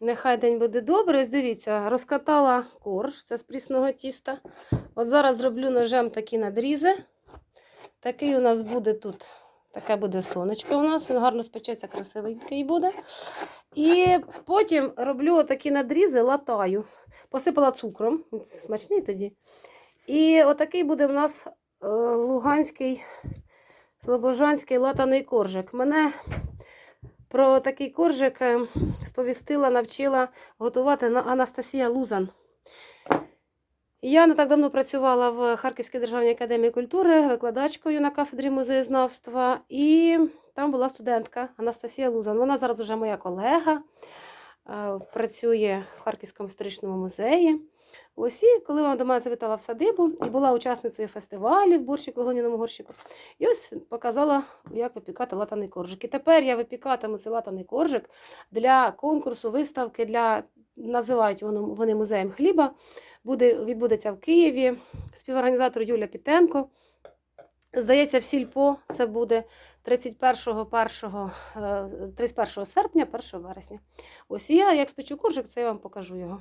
Нехай день буде добрий. Ось дивіться, розкатала корж, це з прісного тіста. От зараз зроблю ножем такі надрізи. Такий у нас буде тут. Таке буде сонечко у нас, він гарно спечеться, красивенький буде. І потім роблю отакі надрізи, латаю. Посипала цукром, смачний тоді. І отакий буде в нас е, луганський, слобожанський латаний коржик. Мене про такий коржик е, сповістила, навчила готувати Анастасія Лузан. Я не так давно працювала в Харківській державній академії культури викладачкою на кафедрі музеєзнавства, і там була студентка Анастасія Лузан. Вона зараз вже моя колега, е, працює в Харківському історичному музеї. Ось коли вона до мене завітала в садибу і була учасницею фестивалів борщику, глиняному горщику, і ось показала, як випікати латаний коржик. І тепер я випікатиму цей латаний коржик для конкурсу, виставки, для називають вони музеєм хліба. Буде, відбудеться в Києві. Співорганізатор Юля Пітенко. Здається, в Сільпо це буде 31, 1, е, 31 серпня, 1 вересня. Ось я, як спечу коржик, це я вам покажу його.